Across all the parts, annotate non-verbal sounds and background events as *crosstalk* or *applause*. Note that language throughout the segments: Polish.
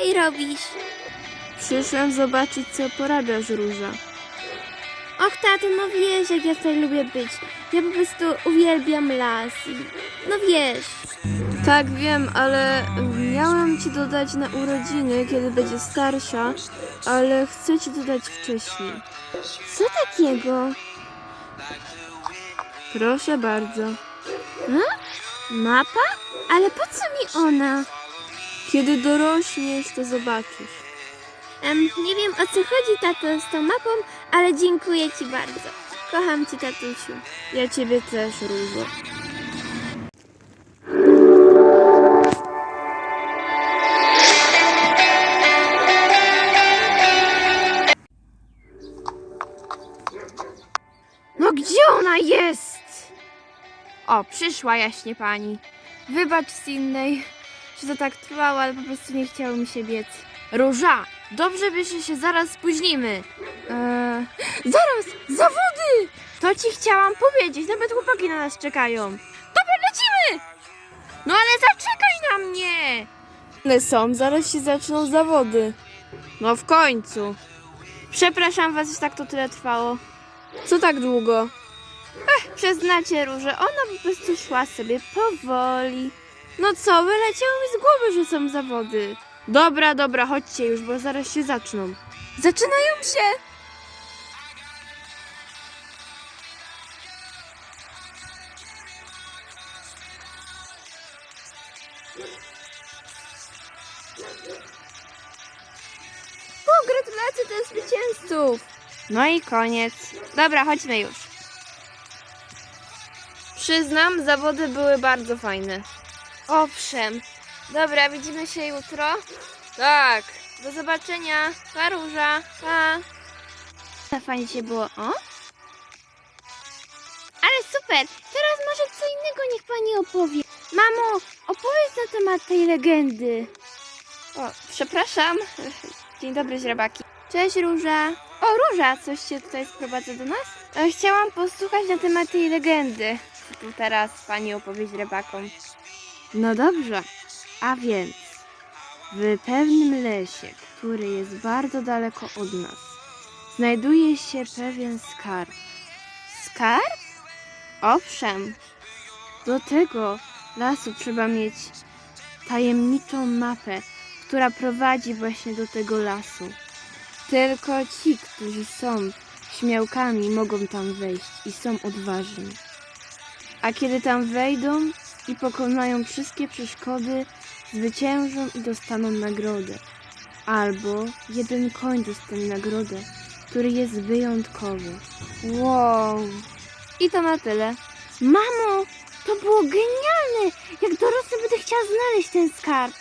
tutaj robisz? Przyszłam zobaczyć, co porabiasz, Róża. Och, tato, no wiesz, jak ja tutaj lubię być. Ja po prostu uwielbiam las. No wiesz. Tak, wiem, ale miałam ci dodać na urodziny, kiedy będzie starsza, ale chcę ci dodać wcześniej. Co takiego? Proszę bardzo. Mapa? Ale po co mi ona? Kiedy dorośniesz, to zobaczysz. Em, nie wiem o co chodzi, tato, z tą mapą, ale dziękuję ci bardzo. Kocham cię, tatusiu. Ja ciebie też, Różo. No gdzie ona jest? O, przyszła jaśnie pani. Wybacz z innej, że to tak trwało, ale po prostu nie chciało mi się biec. Róża, dobrze wiesz, się zaraz spóźnimy. Eee, zaraz, zawody! To ci chciałam powiedzieć, nawet chłopaki na nas czekają. Dobra, lecimy! No ale zaczekaj na mnie! One są, zaraz się zaczną zawody. No w końcu. Przepraszam was, że tak to tyle trwało. Co tak długo? Przyznacie, Róże, ona po prostu szła sobie powoli. No co, wyleciało mi z głowy, że są zawody. Dobra, dobra, chodźcie już, bo zaraz się zaczną. Zaczynają się! O, gratulacje do zwycięzców! No i koniec. Dobra, chodźmy już. Przyznam, zawody były bardzo fajne. Owszem. Dobra, widzimy się jutro? Tak. Do zobaczenia. Pa, Róża. Pa. Na fajnie się było. O? Ale super! Teraz może co innego niech pani opowie. Mamo, opowiedz na temat tej legendy. O, przepraszam. *laughs* Dzień dobry, źrebaki. Cześć, Róża. O, Róża, coś cię tutaj sprowadza do nas? E, Chciałam posłuchać na temat tej legendy. Co tu teraz pani opowie źrebakom? No dobrze, a więc w pewnym lesie, który jest bardzo daleko od nas, znajduje się pewien skarb. Skarb? Owszem. Do tego lasu trzeba mieć tajemniczą mapę, która prowadzi właśnie do tego lasu. Tylko ci, którzy są śmiałkami, mogą tam wejść i są odważni. A kiedy tam wejdą i pokonają wszystkie przeszkody, zwyciężą i dostaną nagrodę. Albo jeden koń dostanie nagrodę, który jest wyjątkowy. Wow. I to na tyle. Mamo, to było genialne! Jak dorosły będę chciała znaleźć ten skarb.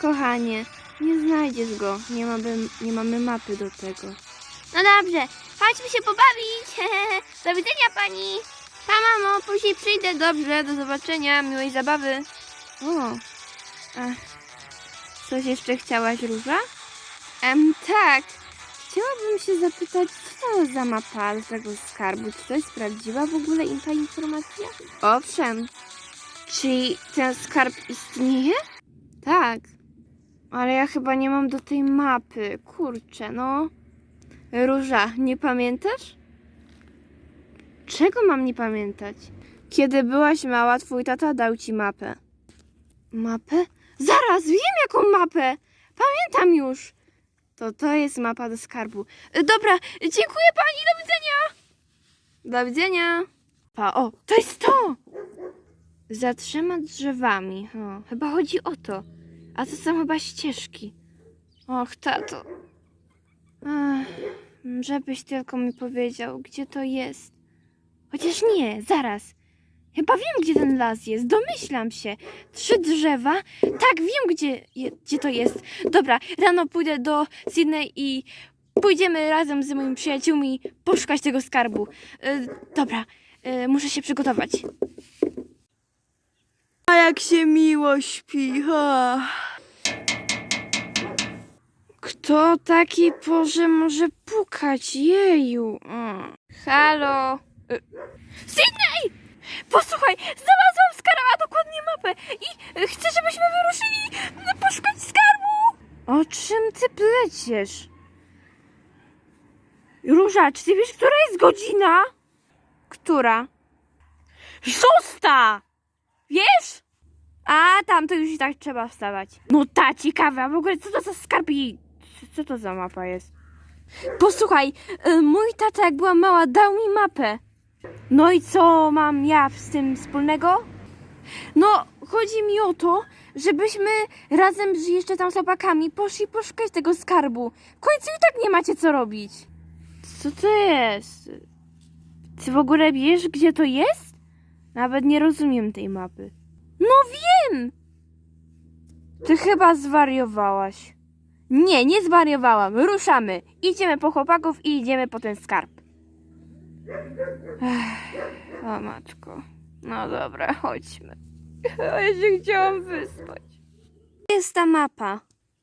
Kochanie, nie znajdziesz go. Nie mamy, nie mamy mapy do tego. No dobrze, chodźmy się pobawić. *laughs* Do widzenia pani. Pa mamo, później przyjdę. Dobrze, do zobaczenia. Miłej zabawy. O, a coś jeszcze chciałaś, Róża? Em, tak. Chciałabym się zapytać, co to za mapa tego skarbu? Czy to jest prawdziwa w ogóle ta informacja? Owszem. Czyli ten skarb istnieje? Tak, ale ja chyba nie mam do tej mapy. Kurczę, no. Róża, nie pamiętasz? Czego mam nie pamiętać? Kiedy byłaś mała, twój tata dał ci mapę. Mapę? Zaraz, wiem jaką mapę! Pamiętam już! To to jest mapa do skarbu. E, Dobra, dziękuję pani, do widzenia! Do widzenia! Pa, o, to jest to! Za trzema drzewami. O, chyba chodzi o to. A to są chyba ścieżki. Och, tato. Ech, żebyś tylko mi powiedział, gdzie to jest. Chociaż nie, zaraz. Chyba wiem, gdzie ten las jest. Domyślam się. Trzy drzewa. Tak, wiem, gdzie, je, gdzie to jest. Dobra, rano pójdę do Sydney i pójdziemy razem z moimi przyjaciółmi poszukać tego skarbu. Y, dobra, y, muszę się przygotować. A jak się miło śpi. Ha. Kto taki porze może pukać? Jeju. Mm. Halo. Sydney! Posłuchaj, znalazłam skarb, a dokładnie mapę i y, chcę, żebyśmy wyruszyli na poszukać skarbu. czym ty pleciesz? Róża, czy ty wiesz, która jest godzina? Która? Szósta! Wiesz? A, tam to już i tak trzeba wstawać. No ta, ciekawe, a w ogóle co to za skarb i... Co, to za mapa jest? Posłuchaj, y, mój tata jak była mała dał mi mapę. No i co mam ja z tym wspólnego? No, chodzi mi o to, żebyśmy razem z jeszcze tam z chłopakami poszli poszukać tego skarbu. W końcu i tak nie macie co robić. Co to jest? Ty w ogóle wiesz, gdzie to jest? Nawet nie rozumiem tej mapy. No wiem! Ty chyba zwariowałaś. Nie, nie zwariowałam. Ruszamy. Idziemy po chłopaków i idziemy po ten skarb. Ech, o matko. No dobra, chodźmy. *laughs* Ja się chciałam wyspać. Jest ta mapa.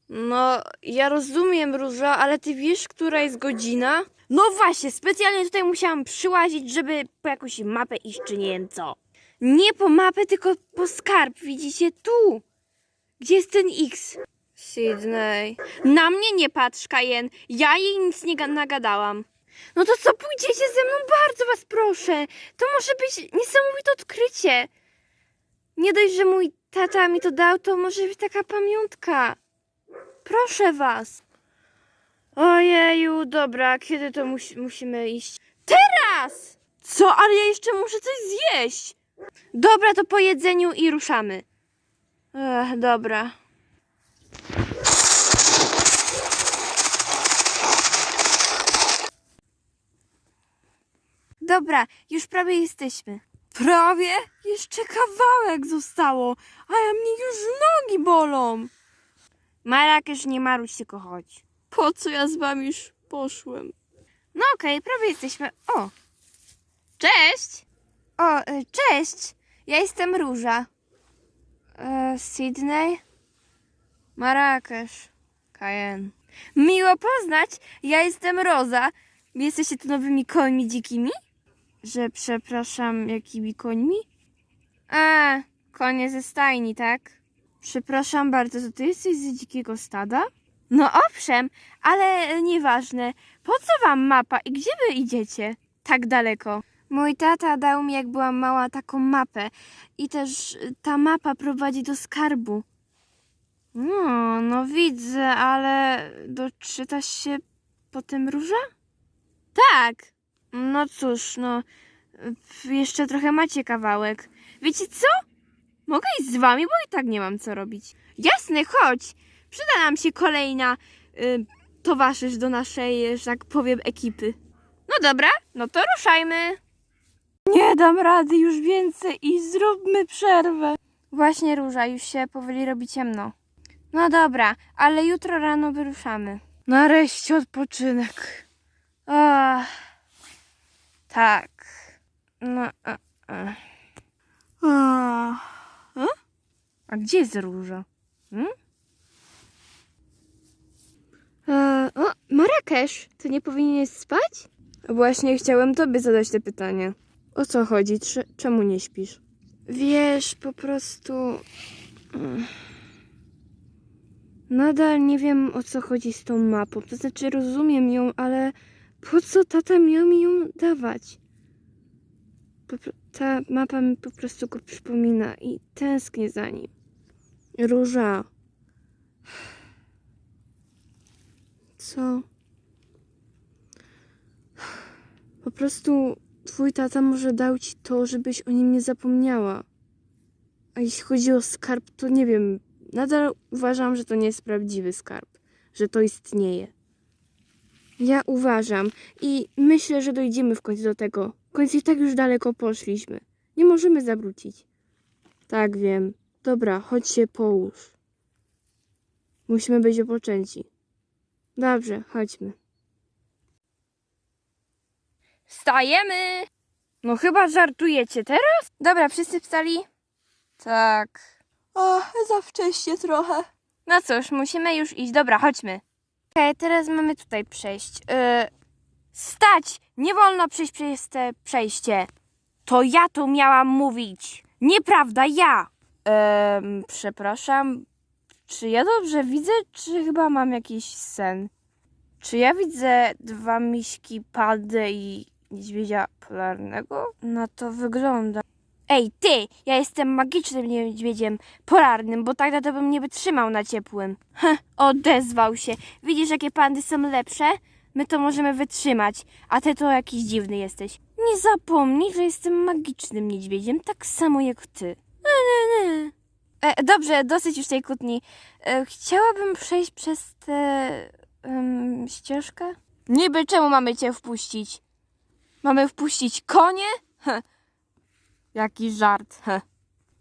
No, ja rozumiem, Róża, ale ty wiesz, która jest godzina? No właśnie, specjalnie tutaj musiałam przyłazić, żeby po jakąś mapę iść, czy nie wiem co. Nie po mapę, tylko po skarb. Widzicie tu? Gdzie jest ten X? Sydney. Na mnie nie patrz, Kajen. Ja jej nic nie ga- nagadałam. No to co, pójdziecie ze mną? Bardzo was proszę. To może być niesamowite odkrycie. Nie dość, że mój tata mi to dał, to może być taka pamiątka. Proszę was. Ojeju, dobra, kiedy to musi, musimy iść? Teraz! Co? Ale ja jeszcze muszę coś zjeść. Dobra, to po jedzeniu i ruszamy. Ech, dobra. Dobra, już prawie jesteśmy. Prawie? Jeszcze kawałek zostało, a ja mnie już nogi bolą. Marakesz, nie maruć, tylko chodź. Po co ja z wami już poszłem? No okej, prawie jesteśmy. O! Cześć! O, y, cześć! Ja jestem Róża. E, Sydney? Marrakesz. Cayenne. Miło poznać, ja jestem Roza. Jesteście tu nowymi końmi dzikimi? Że przepraszam, jakimi końmi? A, konie ze stajni, tak? Przepraszam bardzo, to ty jesteś z dzikiego stada? No owszem, ale nieważne. Po co wam mapa i gdzie wy idziecie? Tak daleko. Mój tata dał mi, jak byłam mała, taką mapę. I też ta mapa prowadzi do skarbu. No, no widzę, ale doczytasz się po tym róża? Tak. No cóż, no. y, Jeszcze trochę macie kawałek. Wiecie co? Mogę iść z wami, bo i tak nie mam co robić. Jasne, chodź. Przyda nam się kolejna y, towarzysz do naszej, że tak powiem, ekipy. No dobra, no to ruszajmy. Nie dam rady już więcej i zróbmy przerwę. Właśnie, Róża, już się powoli robi ciemno. No dobra, ale jutro rano wyruszamy. Nareszcie odpoczynek. Ach, tak. No, a, a. A, a? a gdzie jest Róża? Hmm? E, o, Marrakesz, ty nie powinieneś spać? Właśnie chciałem tobie zadać te pytanie. O co chodzi? Cze- czemu nie śpisz? Wiesz, po prostu... mm, Nadal nie wiem o co chodzi z tą mapą. To znaczy rozumiem ją, ale po co tata miał mi ją dawać? Ta mapa mi po prostu go przypomina i tęsknię za nim. Róża. Co? Po prostu twój tata może dał ci to, żebyś o nim nie zapomniała. A jeśli chodzi o skarb, to nie wiem. Nadal uważam, że to nie jest prawdziwy skarb, że to istnieje. Ja uważam i myślę, że dojdziemy w końcu do tego. W końcu i tak już daleko poszliśmy. Nie możemy zawrócić. Tak, wiem. Dobra, chodź się połóż. Musimy być opoczęci. Dobrze, chodźmy. Wstajemy! No chyba żartujecie teraz? Dobra, wszyscy wstali? Tak. O, za wcześnie trochę. No cóż, musimy już iść. Dobra, chodźmy. Okej, teraz mamy tutaj przejść. Yy, stać! Nie wolno przejść przez te przejście. To ja tu miałam mówić. Nieprawda, ja. Ehm, przepraszam. czy ja dobrze widzę, czy chyba mam jakiś sen? Czy ja widzę dwa miśki padę i niedźwiedzia polarnego? Na to wygląda. Ej, ty! Ja jestem magicznym niedźwiedziem polarnym, bo tak to bym nie wytrzymał na ciepłym. Heh, odezwał się. Widzisz, jakie pandy są lepsze? My to możemy wytrzymać, a ty to jakiś dziwny jesteś. Nie zapomnij, że jestem magicznym niedźwiedziem, tak samo jak ty. Ne, ne, ne. E, dobrze, dosyć już tej kłótni. E, chciałabym przejść przez tę em, ścieżkę. Niby czemu mamy cię wpuścić? Mamy wpuścić konie? Heh. Jaki żart. Heh. *laughs*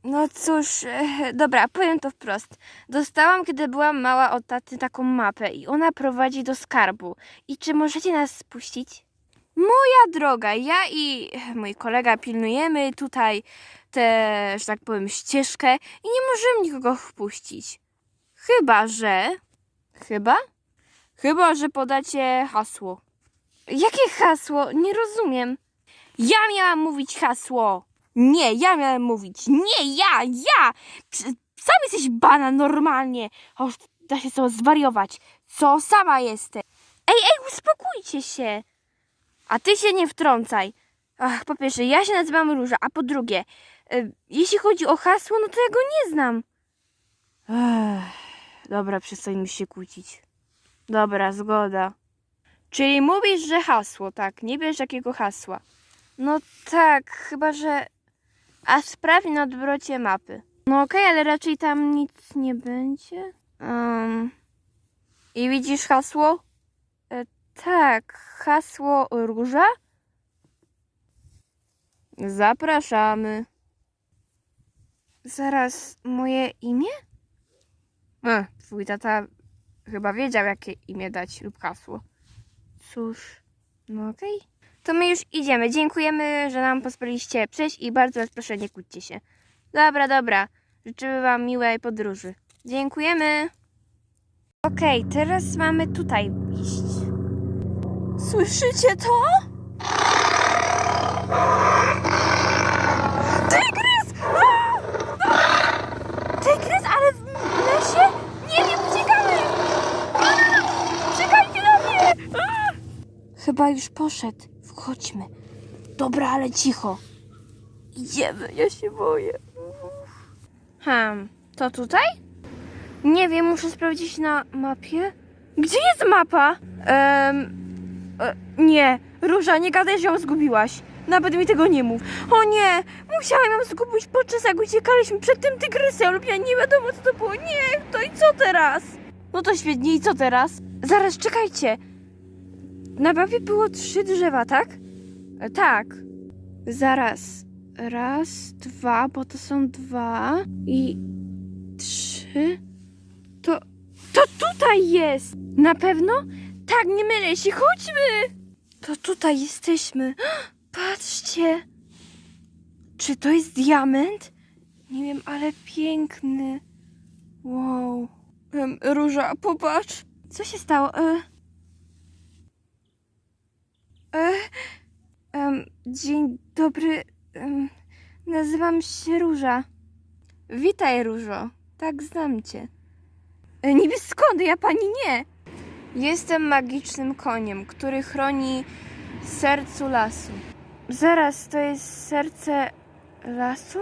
No cóż, e, dobra, powiem to wprost. Dostałam, kiedy byłam mała od taty taką mapę i ona prowadzi do skarbu. I czy możecie nas spuścić? Moja droga, ja i mój kolega pilnujemy tutaj tę, że tak powiem, ścieżkę i nie możemy nikogo wpuścić. Chyba, że... Chyba? Chyba, że podacie hasło. Jakie hasło? Nie rozumiem. Ja miałam mówić hasło. Nie, ja miałem mówić. Nie, ja, ja! Sam jesteś bana normalnie. O, da się co zwariować. Co sama jesteś? Ej, ej, uspokójcie się. A ty się nie wtrącaj. Ach, po pierwsze, ja się nazywam Róża, a po drugie, y, jeśli chodzi o hasło, no to ja go nie znam. Ech, dobra, przestańmy się kłócić. Dobra, zgoda. Czyli mówisz, że hasło, tak? Nie wiesz jakiego hasła. No tak, chyba że. A sprawdź na odwrocie mapy. No okej, ale raczej tam nic nie będzie. Um. I widzisz hasło? E, tak, hasło róża? Zapraszamy. Zaraz, moje imię? E, twój tata chyba wiedział, jakie imię dać lub hasło. Cóż, no okej. To my już idziemy. Dziękujemy, że nam pozwoliliście przejść i bardzo was proszę, nie kłóćcie się. Dobra, dobra. Życzymy wam miłej podróży. Dziękujemy. Okej, teraz mamy tutaj iść. Słyszycie to? Tygrys! A! A! Tygrys, ale w lesie? Nie, nie uciekamy! Czekajcie na mnie! A! Chyba już poszedł. Wchodźmy. Dobra, ale cicho. Idziemy, ja się boję. Hmm, to tutaj? Nie wiem, muszę sprawdzić na mapie. Gdzie jest mapa? Em, e, nie, Róża, nie gadaj, że ją zgubiłaś. Nawet mi tego nie mów. O nie, musiałam ją zgubić podczas jak uciekaliśmy przed tym tygrysem lub ja nie wiadomo co to było. Nie, to i co teraz? No to świetnie, i co teraz? Zaraz, czekajcie. Na mapie było trzy drzewa, tak? E, tak. Zaraz. Raz, dwa, bo to są dwa i trzy. To. To tutaj jest! Na pewno? Tak, nie mylę się, chodźmy! To tutaj jesteśmy. *gasps* Patrzcie! Czy to jest diament? Nie wiem, ale piękny. Wow. Róża, popatrz. Co się stało? E... E... Dzień dobry. Nazywam się Róża. Witaj, Różo. Tak, znam cię. E, niby skąd? Ja pani nie. Jestem magicznym koniem, który chroni sercu lasu. Zaraz, to jest serce lasu?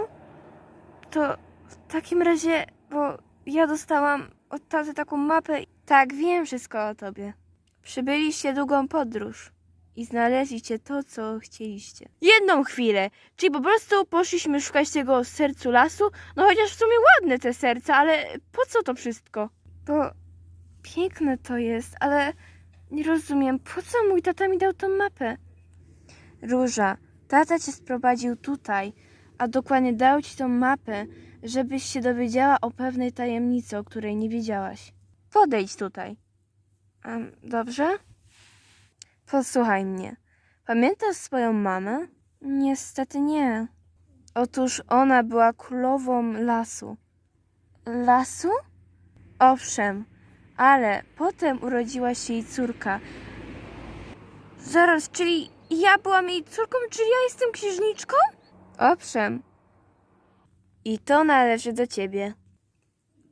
To w takim razie, bo ja dostałam od taty taką mapę. Tak, wiem wszystko o tobie. Przybyliście długą podróż i znaleźliście to, co chcieliście. Jedną chwilę, czyli po prostu poszliśmy szukać tego sercu lasu, no chociaż w sumie ładne te serca, ale po co to wszystko? Bo piękne to jest, ale nie rozumiem, po co mój tata mi dał tą mapę? Róża, tata cię sprowadził tutaj, a dokładnie dał ci tą mapę, żebyś się dowiedziała o pewnej tajemnicy, o której nie wiedziałaś. Podejdź tutaj. Em, dobrze? Posłuchaj mnie. Pamiętasz swoją mamę? Niestety nie. Otóż ona była królową lasu. Lasu? Owszem, ale potem urodziła się jej córka. Zaraz, czyli ja byłam jej córką, czyli ja jestem księżniczką? Owszem. I to należy do ciebie.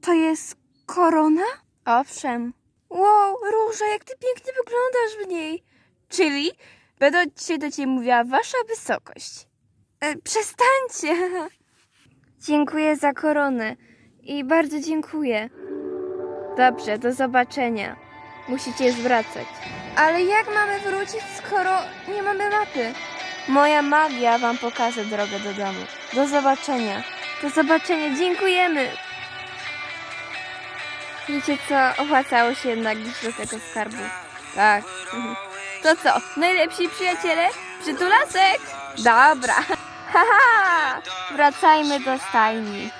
To jest Korona? Owszem. Wow, Róża, jak ty pięknie wyglądasz w niej. Czyli będę dzisiaj do ciebie mówiła wasza wysokość. E, przestańcie. *laughs* Dziękuję za koronę i bardzo dziękuję. Dobrze, do zobaczenia. Musicie zwracać. Ale jak mamy wrócić, skoro nie mamy mapy? Moja magia wam pokaże drogę do domu. Do zobaczenia. Do zobaczenia, dziękujemy. Wiecie co, opłacało się jednak iść do tego skarbu. Tak. Mhm. *laughs* To co, najlepsi przyjaciele? Przytulasek! Dobra. *laughs* Haha! Wracajmy do stajni.